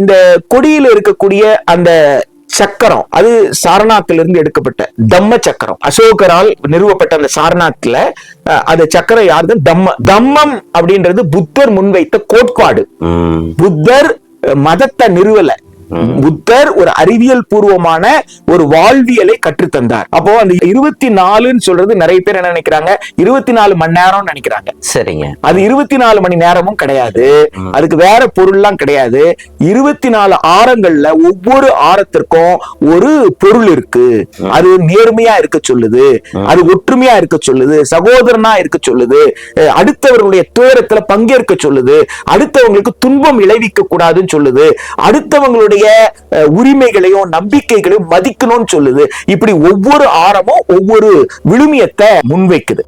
இந்த கொடியில இருக்கக்கூடிய அந்த சக்கரம் அது சாரநாத்திலிருந்து எடுக்கப்பட்ட தம்ம சக்கரம். அசோகரால் நிறுவப்பட்ட அந்த சாரநாத்ல அந்த சக்கரம் யாருது? தம்ம தம்மம் அப்படின்றது புத்தர் முன்வைத்த கோட்பாடு. புத்தர் மதத்தை நிறுவல. புத்தர் ஒரு அறிவியல் பூர்வமான ஒரு வாழ்வியலை கற்றுத்தந்தார். அப்போ அந்த இருபத்தி நாலுன்னு சொல்றது நிறைய பேர் என்ன நினைக்கிறாங்க? இருபத்தி நாலு மணி நேரம் நினைக்கிறாங்க. சரிங்க. அது இருபத்தி நாலு மணி நேரமும் கிடையாது. அதுக்கு வேற பொருள்லாம் கிடையாது. இருபத்தி நாலு ஆரங்கள்ல ஒவ்வொரு ஆரத்திற்கும் ஒரு பொருள் இருக்கு. அது நேர்மையா இருக்க சொல்லுது. அது ஒற்றுமையா இருக்க சொல்லுது. சகோதரனா இருக்க சொல்லுது. அடுத்தவர்களுடைய துயரத்துல பங்கேற்க சொல்லுது. அடுத்தவங்களுக்கு துன்பம் விளைவிக்க கூடாதுன்னு சொல்லுது. அடுத்தவங்களுடைய அஹ், உரிமைகளையும் நம்பிக்கைகளையும் மதிக்கணும்னு சொல்லுது. இப்படி ஒவ்வொரு ஆரமும் ஒவ்வொரு விழுமியத்தை முன்வைக்குது.